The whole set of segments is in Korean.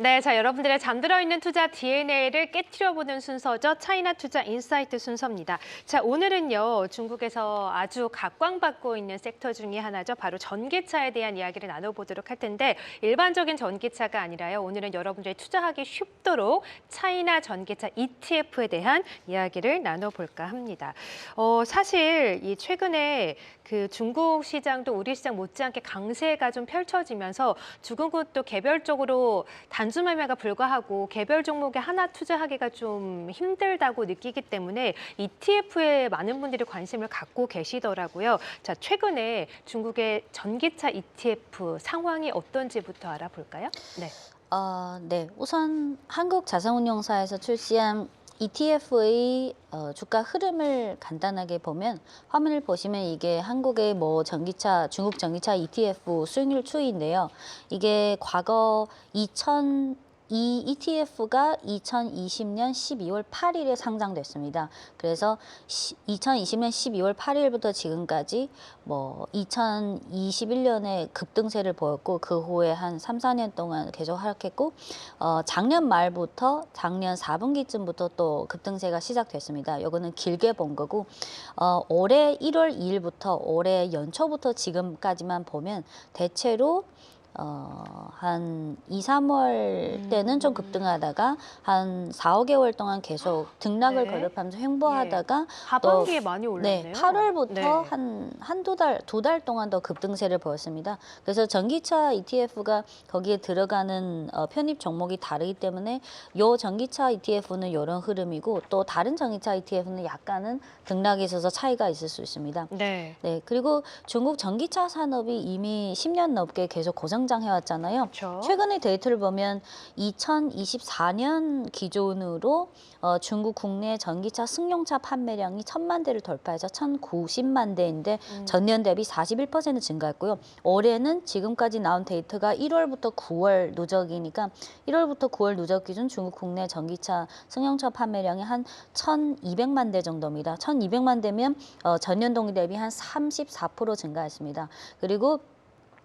네, 자 여러분들의 잠들어 있는 투자 DNA를 깨트려보는 순서죠. 차이나 투자 인사이트 순서입니다. 자 오늘은요 중국에서 아주 각광받고 있는 섹터 중에 하나죠. 바로 전기차에 대한 이야기를 나눠보도록 할 텐데 일반적인 전기차가 아니라요. 오늘은 여러분들이 투자하기 쉽도록 차이나 전기차 ETF에 대한 이야기를 나눠볼까 합니다. 어, 사실 이 최근에 그 중국 시장도 우리 시장 못지않게 강세가 좀 펼쳐지면서 중국은 또 개별적으로 단순 매매가 불가하고 개별 종목에 하나 투자하기가 좀 힘들다고 느끼기 때문에 ETF에 많은 분들이 관심을 갖고 계시더라고요. 자, 최근에 중국의 전기차 ETF 상황이 어떤지부터 알아볼까요? 네. 어, 네. 우선 한국자산운용사에서 출시한 ETF의 어, 주가 흐름을 간단하게 보면 화면을 보시면 이게 한국의 뭐 전기차, 중국 전기차 ETF 수익률 추이인데요. 이게 과거 2000 이 ETF가 2020년 12월 8일에 상장됐습니다. 그래서 시, 2020년 12월 8일부터 지금까지 뭐 2021년에 급등세를 보였고 그 후에 한 3, 4년 동안 계속 하락했고 어, 작년 말부터 작년 4분기쯤부터 또 급등세가 시작됐습니다. 이거는 길게 본 거고 어, 올해 1월 2일부터 올해 연초부터 지금까지만 보면 대체로 어, 한 2, 3월 때는 좀 급등하다가 한 4, 5개월 동안 계속 등락을 네. 거듭하면서 횡보하다가 하반기에 많이 올랐네요. 네, 8월부터 네. 한 한두 달, 두 달 동안 더 급등세를 보였습니다. 그래서 전기차 ETF가 거기에 들어가는 어, 편입 종목이 다르기 때문에 요 전기차 ETF는 이런 흐름이고 또 다른 전기차 ETF는 약간은 등락이 있어서 차이가 있을 수 있습니다. 네. 네, 그리고 중국 전기차 산업이 이미 10년 넘게 계속 고 성장 해왔잖아요. 그렇죠. 최근의 데이터를 보면 2024년 기준으로 어, 중국 국내 전기차 승용차 판매량이 천만 대를 돌파해서 1,090만 대인데 음. 전년 대비 41% 증가했고요. 올해는 지금까지 나온 데이터가 1월부터 9월 누적이니까 1월부터 9월 누적 기준 중국 국내 전기차 승용차 판매량이 한 1,200만 대 정도입니다. 1,200만 대면 어, 전년 동기 대비 한34% 증가했습니다. 그리고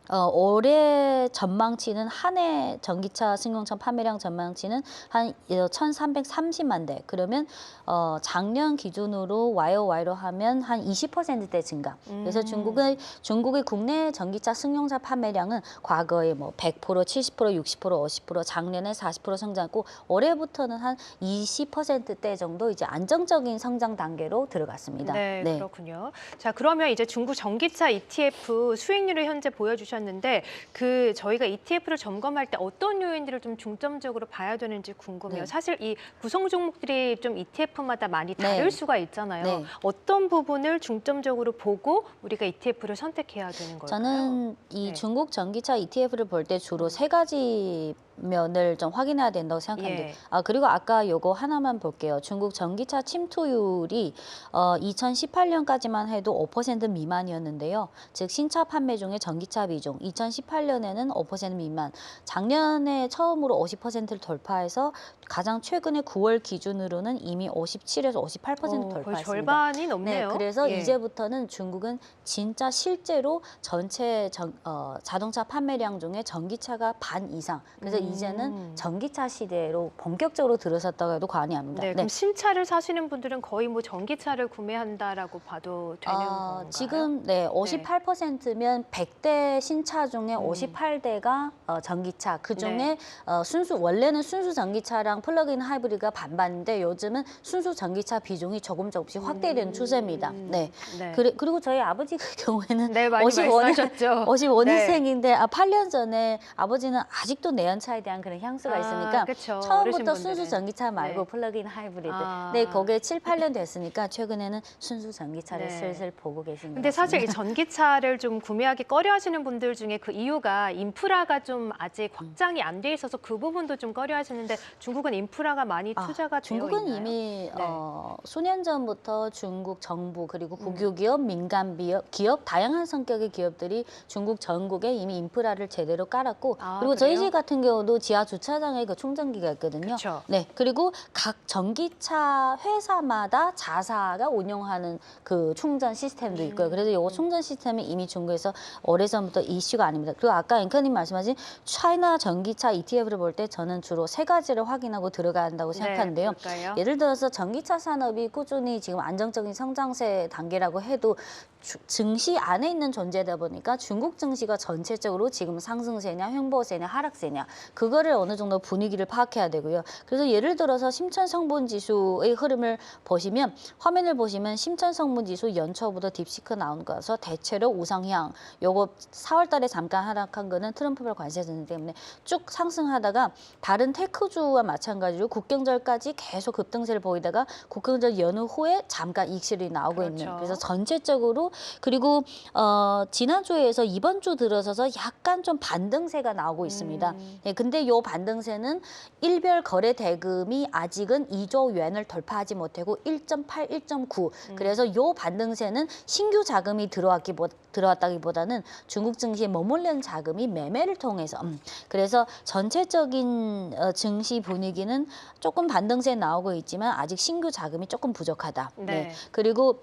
어, 올해 전망치는 한 해 전기차 승용차 판매량 전망치는 한 1,330만 대. 그러면 어, 작년 기준으로 YOY로 하면 한 20%대 증가. 그래서 음. 중국의 중국의 국내 전기차 승용차 판매량은 과거에 뭐 100%, 70%, 60%, 50% 작년에 40% 성장했고 올해부터는 한 20%대 정도 이제 안정적인 성장 단계로 들어갔습니다. 네, 그렇군요. 자, 그러면 이제 중국 전기차 ETF 수익률을 현재 보여주셨 는데 그 저희가 ETF를 점검할 때 어떤 요인들을 좀 중점적으로 봐야 되는지 궁금해요. 네. 사실 이 구성 종목들이 좀 ETF마다 많이 다를 네. 수가 있잖아요. 네. 어떤 부분을 중점적으로 보고 우리가 ETF를 선택해야 되는 걸까요? 저는 이 네. 중국 전기차 ETF를 볼 때 주로 세 가지 면을 좀 확인해야 된다고 생각합니다. 예. 아 그리고 아까 요거 하나만 볼게요. 중국 전기차 침투율이 어 2018년까지만 해도 5% 미만이었는데요. 즉 신차 판매 중에 전기차 비중 2018년에는 5% 미만. 작년에 처음으로 50%를 돌파해서 가장 최근에 9월 기준으로는 이미 57에서 58% 어, 거의 돌파했습니다. 절반이 넘네요. 네, 그래서 예. 이제부터는 중국은 진짜 실제로 전체 전, 어, 자동차 판매량 중에 전기차가 반 이상. 그래서 음. 이제는 전기차 시대로 본격적으로 들어섰다고 해도 과언이 아닙니다. 네, 그럼 신차를 사시는 분들은 거의 뭐 전기차를 구매한다라고 봐도 되는 어, 건가요? 지금 네 58%면 100대 신차 중에 음. 58대가 어, 전기차. 그 중에 네. 어, 순수 원래는 순수 전기차랑 플러그인 하이브리드가 반반인데 요즘은 순수 전기차 비중이 조금 조금씩 확대되는 음. 추세입니다. 네. 네. 그리, 그리고 저희 아버지 같은 경우에는 네, 많이 55년 말씀하셨죠. 55년생인데 아 8년 전에 아버지는 아직도 내연차 에 대한 그런 향수가 아, 있으니까 그쵸. 처음부터. 순수 전기차 말고 네. 플러그인 하이브리드. 아. 네, 거기에 7, 8년 됐으니까 최근에는 순수 전기차를 네. 슬슬 보고 계신 근데 것 사실 이. 전기차를 좀 구매하기 꺼려하시는 분들 중에 그 이유가 인프라가 좀 아직 확장이 안 돼 있어서 그 부분도 좀 꺼려하시는데 중국은 인프라가 많이 아, 투자가 되어 중국은 있나요? 이미 네. 어, 수년 전부터 중국 정부 그리고 음. 국유기업, 민간 기업, 기업 다양한 성격의 기업들이 중국 전국에 이미 인프라를 제대로 깔았고 아, 그리고 저희 그래요? 집 같은 경우 도 지하 주차장에 그 충전기가 있거든요. 그쵸. 네, 그리고 각 전기차 회사마다 자사가 운영하는 그 충전 시스템도 있고요. 그래서 음. 이 충전 시스템이 이미 중국에서 오래전부터 이슈가 아닙니다. 그리고 아까 앵커님 말씀하신 차이나 전기차 ETF를 볼 때 저는 주로 세 가지를 확인하고 들어가야 한다고 생각하는데요. 네? 예를 들어서 전기차 산업이 꾸준히 지금 안정적인 성장세 단계라고 해도 주- 증시 안에 있는 존재다 보니까 중국 증시가 전체적으로 지금 상승세냐 횡보세냐 하락세냐 그거를 어느 정도 분위기를 파악해야 되고요. 그래서 예를 들어서 심천 성분 지수의 흐름을 보시면 화면을 보시면 심천 성분 지수 연초부터 딥시크 나온 거라서 대체로 우상향 요거 4월 달에 잠깐 하락한 거는 트럼프발 관세 전쟁 때문에 쭉 상승하다가 다른 테크주와 마찬가지로 국경절까지 계속 급등세를 보이다가 국경절 연휴 후에 잠깐 익실이 나오고 그렇죠. 있는 그래서 전체적으로 그리고 어 지난주에서 이번 주 들어서서 약간 좀 반등세가 나오고 있습니다. 음. 예, 근데 요 반등세는 일별 거래 대금이 아직은 2조元을 돌파하지 못하고 1.8, 1.9. 음. 그래서 요 반등세는 신규 자금이 들어왔기보 들어왔다기보다는 중국 증시에 머물는 자금이 매매를 통해서 음, 그래서 전체적인 어, 증시 분위기는 조금 반등세 나오고 있지만 아직 신규 자금이 조금 부족하다. 네. 그리고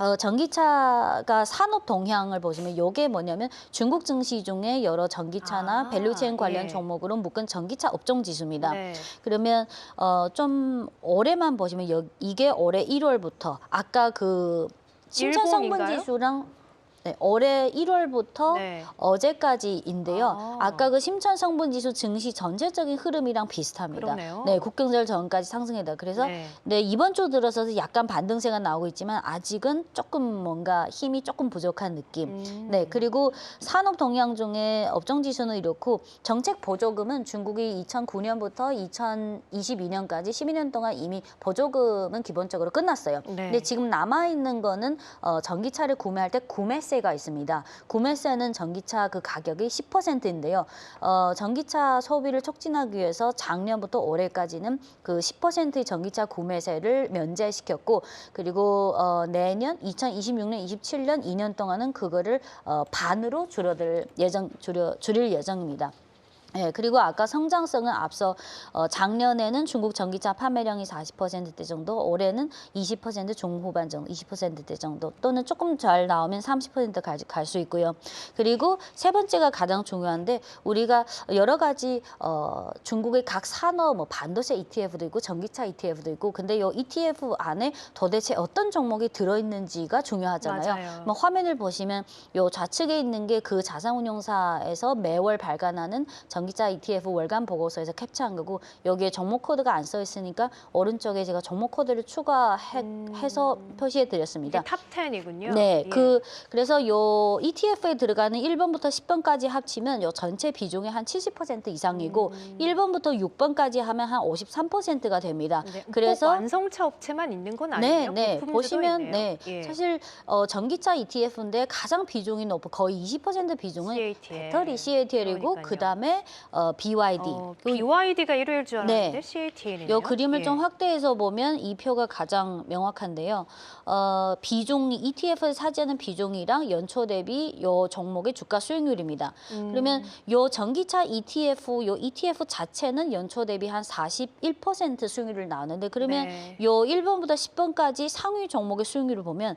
어, 전기차가 산업 동향을 보시면 요게 뭐냐면 중국 증시 중에 여러 전기차나 아, 밸류체인 관련 예. 종목으로 묶은 전기차 업종 지수입니다. 네. 그러면 어, 좀 올해만 보시면 여, 이게 올해 1월부터 아까 그 신천 성분? 지수랑 네, 올해 1월부터 네. 어제까지인데요. 아. 아. 까그 심천 성분 지수 증시 전체적인 흐름이랑 비슷합니다. 그러네요. 네, 국경절 전까지 상승했다. 그래서 네. 네, 이번 주 들어서서 약간 반등세가 나오고 있지만 아직은 조금 뭔가 힘이 조금 부족한 느낌. 음. 네, 그리고 산업 동향 중에 업종 지수는 이렇고 정책 보조금은 중국이 2009년부터 2022년까지 12년 동안 이미 보조금은 기본적으로 끝났어요. 네. 근데 지금 남아 있는 거는 어, 전기차를 구매할 때 구매세 가 있습니다. 구매세는 전기차 그 가격이 10%인데요. 어, 전기차 소비를 촉진하기 위해서 작년부터 올해까지는 그 10%의 전기차 구매세를 면제시켰고 그리고 어, 내년 2026년, 27년 2년 동안은 그거를 어, 반으로 줄어들 예정 줄여 줄일 예정입니다. 예, 그리고 아까 성장성은 앞서 어, 작년에는 중국 전기차 판매량이 40%대 정도, 올해는 20% 중후반 정도, 20%대 정도 또는 조금 잘 나오면 30%갈 수 있고요. 그리고 세 번째가 가장 중요한데 우리가 여러 가지 어, 중국의 각 산업 뭐 반도체 ETF도 있고 전기차 ETF도 있고 근데 이 ETF 안에 도대체 어떤 종목이 들어 있는지가 중요하잖아요. 맞아요. 뭐 화면을 보시면 요 좌측에 있는 게 그 자산운용사에서 매월 발간하는 전 기차 ETF 월간 보고서에서 캡처한 거고 여기에 종목 코드가 안 써 있으니까 오른쪽에 제가 종목 코드를 추가해서 표시해 드렸습니다. 탑 10이군요. 네, 예. 그 그래서 요 ETF에 들어가는 1번부터 10번까지 합치면 요 전체 비중의 한 70% 이상이고 음. 1번부터 6번까지 하면 한 53%가 됩니다. 네, 꼭 그래서 완성차 업체만 있는 건 네, 아니에요. 네. 부품들도 보시면 있네요. 네. 예. 사실 어, 전기차 ETF인데 가장 비중이 높고 거의 20% 비중은 CATL. 배터리 CATL이고. 그다음에 어, BYD. 어, 요- BYD가 1위일 줄 알았는데 네. CATL이네요. 요 그림을 좀 확대해서 보면 이 표가 가장 명확한데요. 어, 비중 ETF에 차지하는 비중이랑 연초 대비 요 종목의 주가 수익률입니다. 음. 그러면 요 전기차 ETF, 요 ETF 자체는 연초 대비 한 41% 수익률을 나오는데 그러면 네. 요 1번부터 10번까지 상위 종목의 수익률을 보면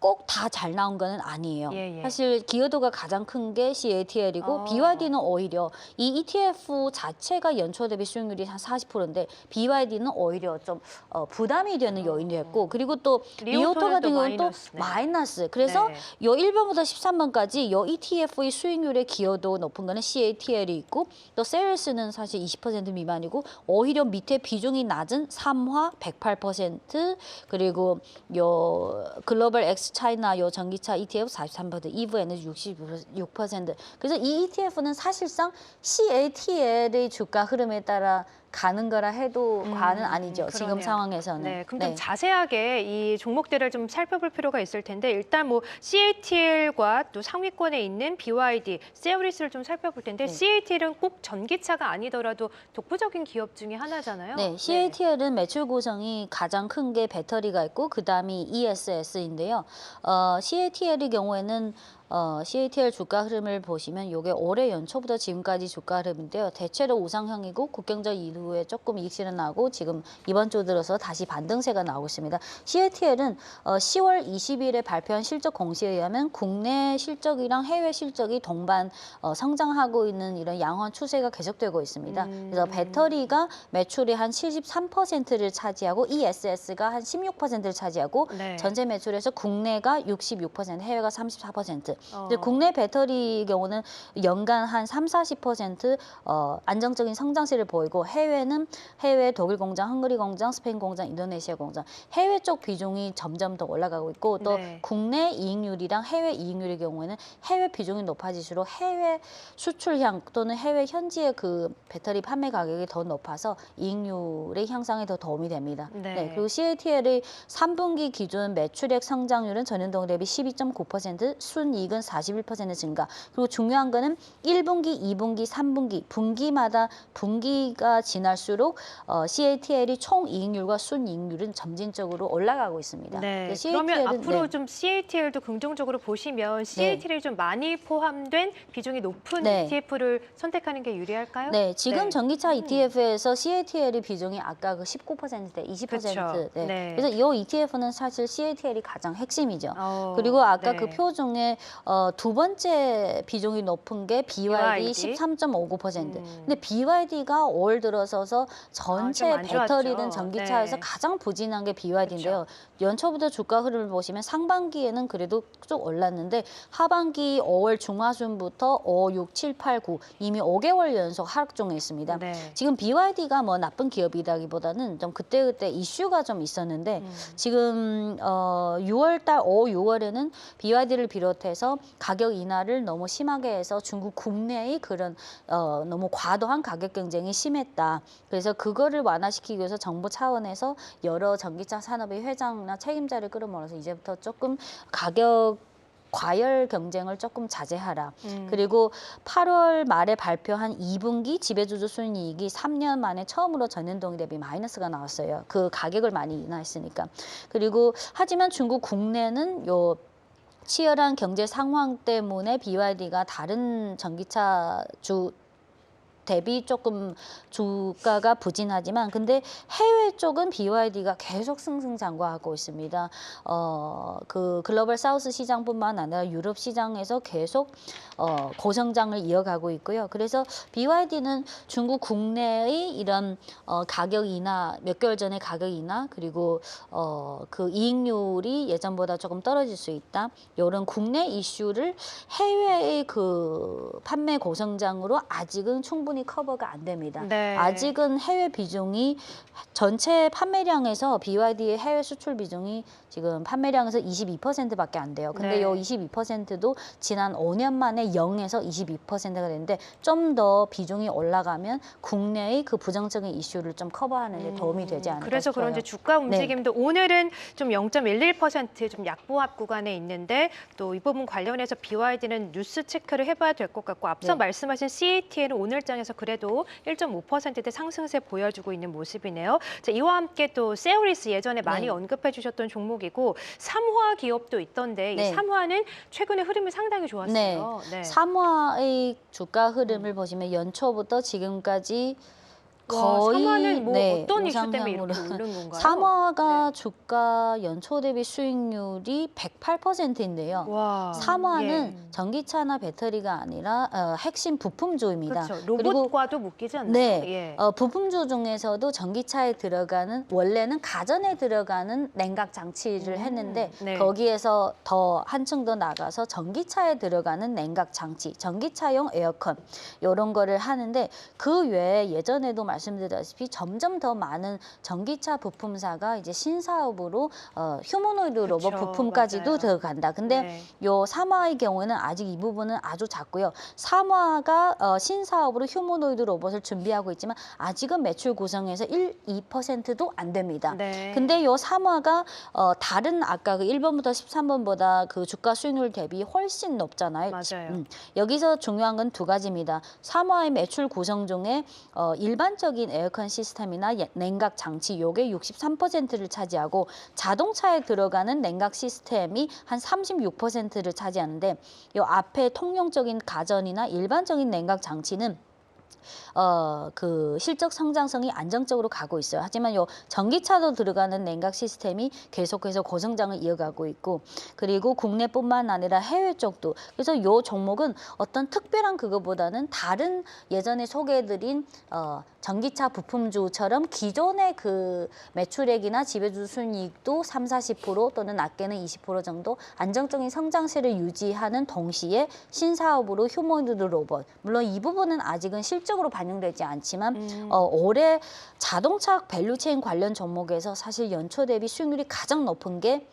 꼭 다 잘 나온 거는 아니에요. 예, 예. 사실 기여도가 가장 큰 게 CATL이고 어. BYD는 오히려 이 ETF 자체가 연초 대비 수익률이 한 40%인데 BYD는 오히려 좀 어, 부담이 되는 요인이 됐고 그리고 또 리오토 같은 또 경우는 또 마이너스네. 마이너스. 그래서 네. 요 1번부터 13번까지 요 ETF의 수익률의 기여도 높은 거는 CATL이 있고 또 세일스는 사실 20% 미만이고 오히려 밑에 비중이 낮은 삼화 108% 그리고 요 글로벌 엑스 차이나 요 전기차 ETF 43% EV 에너지 66% 그래서 이 ETF는 사실상 CATL의 주가 흐름에 따라 가는 거라 해도 음, 과는 아니죠. 그러네요. 지금 상황에서는. 네, 그럼 좀 자세하게 이 종목들을 좀 살펴볼 필요가 있을 텐데 일단 뭐 CATL과 또 상위권에 있는 BYD, 세우리스를 좀 살펴볼 텐데 네. CATL은 꼭 전기차가 아니더라도 독보적인 기업 중에 하나잖아요. 네, CATL은 매출 구성이 가장 큰 게 배터리가 있고 그 다음이 ESS인데요. 어, CATL의 경우에는 어, CATL 주가 흐름을 보시면 이게 올해 연초부터 지금까지 주가 흐름인데요. 대체로 우상향이고 국경적 이후에 조금 이익 실현하고 지금 이번 주 들어서 다시 반등세가 나오고 있습니다. CATL은 어, 10월 20일에 발표한 실적 공시에 의하면 국내 실적이랑 해외 실적이 동반 어, 성장하고 있는 이런 양호한 추세가 계속되고 있습니다. 음. 그래서 배터리가 매출의 한 73%를 차지하고 ESS가 한 16%를 차지하고 네. 전체 매출에서 국내가 66%, 해외가 34%. 어. 이제 국내 배터리 경우는 연간 한 3, 40% 어, 안정적인 성장세를 보이고 해외는 해외 독일 공장, 헝가리 공장, 스페인 공장, 인도네시아 공장 해외 쪽 비중이 점점 더 올라가고 있고 또 네. 국내 이익률이랑 해외 이익률의 경우에는 해외 비중이 높아질수록 해외 수출향 또는 해외 현지의 그 배터리 판매 가격이 더 높아서 이익률의 향상에 더 도움이 됩니다. 네. 그리고 CATL의 3분기 기준 매출액 성장률은 전년동 대비 12.9%, 순이익 은 41% 증가. 그리고 중요한 거는 1분기, 2분기, 3분기, 분기마다 분기가 지날수록 어, CATL이 총 이익률과 순이익률은 점진적으로 올라가고 있습니다. 네. 그러면 은 앞으로 네. 좀 CATL도 긍정적으로 보시면 CATL이 좀 많이 포함된 비중이 높은 네. ETF를 선택하는 게 유리할까요? 네, 지금 네. 전기차 ETF에서 CATL의 비중이 아까 그 19%대 20%. 그쵸. 네. 네. 그래서 이 ETF는 사실 CATL이 가장 핵심이죠. 어, 그리고 아까 네. 그표 중에 어, 두 번째 비중이 높은 게 BYD, BYD. 13.59%. 음. 근데 BYD가 올 들어서서 전체 아, 좋았죠. 전기차에서 네. 가장 부진한 게 BYD인데요. 연초부터 주가 흐름을 보시면 상반기에는 그래도 쭉 올랐는데 하반기 5월 중하순부터 5, 6, 7, 8, 9 이미 5개월 연속 하락 중에 있습니다. 네. 지금 BYD가 뭐 나쁜 기업이라기보다는 좀 그때그때 이슈가 좀 있었는데 음. 지금 어 6월 달 5, 6월에는 BYD를 비롯해서 가격 인하를 너무 심하게 해서 중국 국내의 그런 어 너무 과도한 가격 경쟁이 심했다. 그래서 그거를 완화시키기 위해서 정부 차원에서 여러 전기차 산업의 회장 이나 책임자를 끌어모아서 이제부터 조금 가격 과열 경쟁을 조금 자제하라. 음. 그리고 8월 말에 발표한 2분기 지배주주 순이익이 3년 만에 처음으로 전년동 대비 마이너스가 나왔어요. 그 가격을 많이 인하했으니까. 그리고 하지만 중국 국내는 요 치열한 경제 상황 때문에 BYD가 다른 전기차 주 대비 조금 주가가 부진하지만 근데 해외 쪽은 BYD가 계속 승승장구하고 있습니다. 어, 그 글로벌 사우스 시장뿐만 아니라 유럽 시장에서 계속 어, 고성장을 이어가고 있고요. 그래서 BYD는 중국 국내의 이런 어, 가격 인하 몇 개월 전에 가격 인하 그리고 어, 그 이익률이 예전보다 조금 떨어질 수 있다. 이런 국내 이슈를 해외의 그 판매 고성장으로 아직은 충분히 커버가 안 됩니다. 네. 아직은 해외 비중이 전체 판매량에서 BYD의 해외 수출 비중이 지금 판매량에서 22%밖에 안 돼요. 근데 네. 이 22%도 지난 5년 만에 0에서 22%가 되는데 좀 더 비중이 올라가면 국내의 그 부정적인 이슈를 좀 커버하는 데 도움이 되지 않을까 음, 그래서 싶어요. 그런지 주가 움직임도 오늘은 좀 0.11%좀 약보합 구간에 있는데 또 이 부분 관련해서 BYD는 뉴스 체크를 해봐야 될 것 같고 앞서 네. 말씀하신 CATL은 오늘 장에서 그래도 1.5%대 상승세 보여주고 있는 모습이네요. 자, 이와 함께 또 세오리스 예전에 많이 네. 언급해 주셨던 종목이고 삼화 기업도 있던데 네. 이 삼화는 최근에 흐름이 상당히 좋았어요. 네. 삼화의 주가 흐름을 보시면 연초부터 지금까지 와, 거의 삼화는 뭐 네, 어떤 이슈 때문에. 이렇게 오른 건가요? 삼화가 네. 주가 연초 대비 수익률이 108%인데요. 와, 삼화는 예. 전기차나 배터리가 아니라 어, 핵심 부품주입니다. 그렇죠. 로봇과도 묶이지 않나요? 네, 예. 어, 부품주 중에서도 전기차에 들어가는 원래는 가전에 들어가는 냉각 장치를 음, 했는데 네. 거기에서 더 한층 더 나가서 전기차에 들어가는 냉각 장치, 전기차용 에어컨 이런 거를 하는데 그 외에 예전에도 말 씀드렸다시피 점점 더 많은 전기차 부품사가 이제 신사업으로 어, 휴머노이드 로봇 그쵸, 부품까지도 맞아요. 들어간다. 근데 네. 요 삼화의 경우에는 아직 이 부분은 아주 작고요. 삼화가 어, 신사업으로 휴머노이드 로봇을 준비하고 있지만 아직은 매출 구성에서 1, 2%도 안 됩니다. 네. 근데 요 삼화가 어, 다른 아까 그 1번부터 13번보다 그 주가 수익률 대비 훨씬 높잖아요. 맞아요. 음, 여기서 중요한 건 두 가지입니다. 삼화의 매출 구성 중에 어, 일반적 인 일반적인 에어컨 시스템이나 예- 냉각 장치 요게 63%를 차지하고 자동차에 들어가는 냉각 시스템이 한 36%를 차지하는데 요 앞에 통용적인 가전이나 일반적인 냉각 장치는 어, 그 실적 성장성이 안정적으로 가고 있어요. 하지만 요 전기차도 들어가는 냉각 시스템이 계속해서 고성장을 이어가고 있고 그리고 국내뿐만 아니라 해외 쪽도 그래서 요 종목은 어떤 특별한 그거보다는 다른 예전에 소개해드린 어, 전기차 부품주처럼 기존의 그 매출액이나 지배주 순이익도 3, 40% 또는 낮게는 20% 정도 안정적인 성장세를 유지하는 동시에 신사업으로 휴머노드 로봇 물론 이 부분은 아직은 실적으로 반영되지 않지만 음. 어, 올해 자동차 밸류체인 관련 종목에서 사실 연초 대비 수익률이 가장 높은 게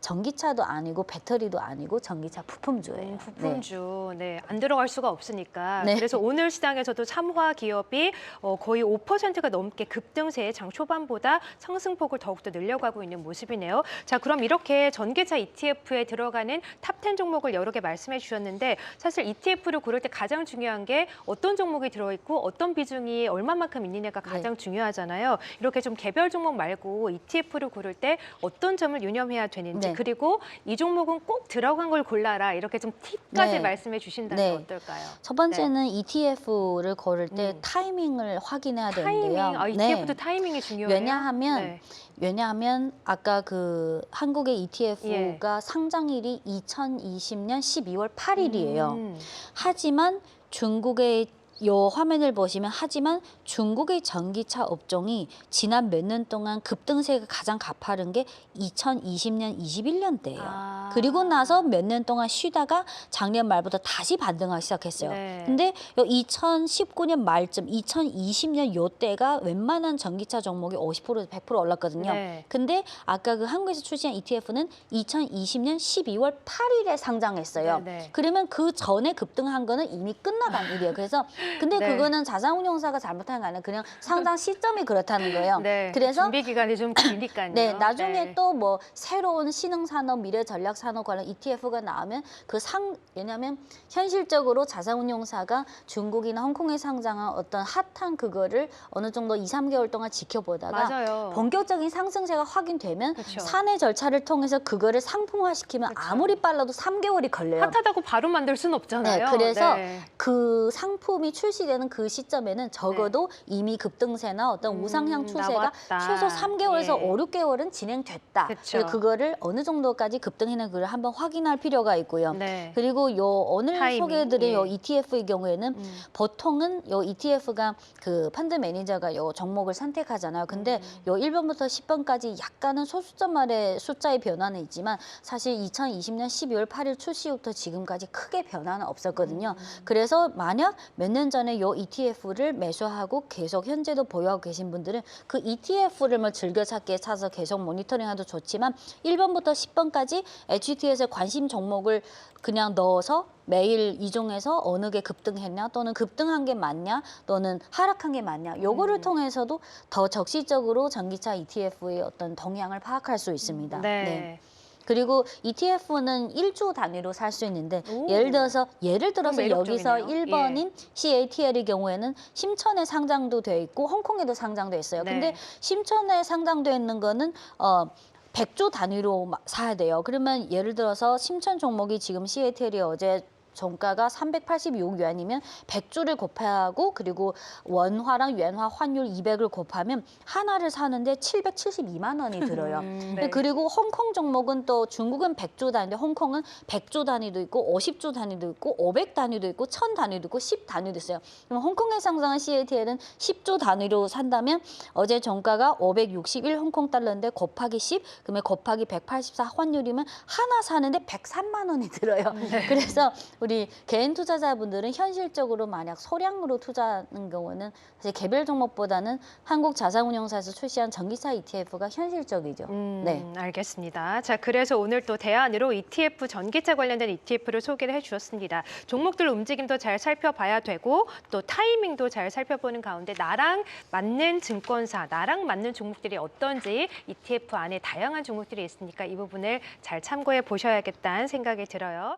전기차도 아니고 배터리도 아니고 전기차 부품주예요. 음, 부품주, 네. 안 들어갈 수가 없으니까. 네. 그래서 오늘 시장에서도 참화 기업이 어, 거의 5%가 넘게 급등세에 장 초반보다 상승폭을 더욱더 늘려가고 있는 모습이네요. 자, 그럼 이렇게 전기차 ETF에 들어가는 탑10 종목을 여러 개 말씀해 주셨는데 사실 ETF를 고를 때 가장 중요한 게 어떤 종목이 들어있고 어떤 비중이 얼마만큼 있느냐가 네. 가장 중요하잖아요. 이렇게 좀 개별 종목 말고 ETF를 고를 때 어떤 점을 유념해야 되는지 네. 그리고 이 종목은 꼭 들어간 걸 골라라 이렇게 좀 팁까지 네. 말씀해 주신다면 네. 어떨까요? 첫 번째는 ETF를 고를 때 음. 타이밍을 확인해야 타이밍, 되는데요. 아, 네. ETF도 타이밍이 중요해요. 왜냐하면 네. 왜냐하면 아까 그 한국의 예. ETF가 상장일이 2020년 12월 8일이에요. 음. 하지만 중국의 요 화면을 보시면 하지만 중국의 전기차 업종이 지난 몇 년 동안 급등세가 가장 가파른 게 2020년 21년 대예요. 아. 그리고 나서 몇 년 동안 쉬다가 작년 말부터 다시 반등하기 시작했어요. 네. 근데 요 2019년 말쯤, 2020년 요 때가 웬만한 전기차 종목이 50% 100% 올랐거든요. 네. 근데 아까 그 한국에서 출시한 ETF는 2020년 12월 8일에 상장했어요. 네, 네. 그러면 그 전에 급등한 거는 이미 끝나간 일이에요. 그래서 근데 네. 그거는 자산운용사가 잘못한 게 아니라 그냥 상장 시점이 그렇다는 거예요. 네. 그래서 준비 기간이 좀 길니까요. 네, 나중에 네. 또뭐 새로운 신흥 산업, 미래 전략 산업 관련 ETF가 나오면 그 상, 왜냐하면 현실적으로 자산운용사가 중국이나 홍콩에 상장한 어떤 핫한 그거를 어느 정도 2, 3개월 동안 지켜보다가 맞아요. 본격적인 상승세가 확인되면 그쵸. 사내 절차를 통해서 그거를 상품화시키면 그쵸. 아무리 빨라도 3개월이 걸려요. 핫하다고 바로 만들 수는 없잖아요. 네, 그래서 네. 그 상품이 출시되는 그 시점에는 적어도 이미 급등세나 어떤 음, 우상향 추세가 나왔다. 최소 3개월에서 예. 5, 6개월은 진행됐다. 그쵸. 그거를 어느 정도까지 급등했는 그걸 한번 확인할 필요가 있고요. 네. 그리고 요 오늘 타이밍, 소개해드린 예. 요 ETF의 경우에는 음. 보통은 요 ETF가 그 펀드 매니저가 요 종목을 선택하잖아요. 근데 음. 요 1번부터 10번까지 약간은 소수점만의 숫자의 변화는 있지만 사실 2020년 12월 8일 출시부터 지금까지 크게 변화는 없었거든요. 음. 그래서 만약 몇년 전에 요 ETF를 매수하고 계속 현재도 보유하고 계신 분들은 그 ETF를 뭐 즐겨 찾기에 차서 계속 모니터링해도 좋지만 1번부터 10번까지 HT에서 관심 종목을 그냥 넣어서 매일 이 중에서 어느 게 급등했냐 또는 급등한 게 맞냐 또는 하락한 게 맞냐 요거를 음. 통해서도 더 적시적으로 전기차 ETF의 어떤 동향을 파악할 수 있습니다. 네. 그리고 ETF는 일주 단위로 살 수 있는데 오. 예를 들어서 예를 들어서. 여기서 1번인 CATL의 경우에는 심천에 상장도 돼 있고 홍콩에도 상장돼 있어요. 네. 근데 심천에 상장돼 있는 거는 어 100조 단위로 마- 사야 돼요. 그러면 예를 들어서 심천 종목이 지금 CATL이 어제 종가가 386위안이면 100주를 곱하고 그리고 원화랑 유엔화 환율 200을 곱하면 하나를 사는데 772만 원이 들어요. 음, 네. 그리고 홍콩 종목은 또 중국은 100조 단위인데 홍콩은 100조 단위도 있고 50조 단위도 있고 500 단위도 있고 1000 단위도 있고 10 단위도 있어요. 그럼 홍콩에 상장한 CATL은 10조 단위로 산다면 어제 종가가 561 홍콩 달러인데 곱하기 10 그러면 곱하기 184 환율이면 하나 사는데 103만 원이 들어요. 그래서 우리 개인 투자자분들은 현실적으로 만약 소량으로 투자하는 경우는 사실 개별 종목보다는 한국 자산운용사에서 출시한 전기차 ETF가 현실적이죠. 음, 네. 알겠습니다. 자, 그래서 오늘 또 대안으로 ETF 전기차 관련된 ETF를 소개를 해주셨습니다. 종목들 움직임도 잘 살펴봐야 되고 또 타이밍도 잘 살펴보는 가운데 나랑 맞는 증권사, 나랑 맞는 종목들이 어떤지 ETF 안에 다양한 종목들이 있으니까 이 부분을 잘 참고해 보셔야겠다는 생각이 들어요.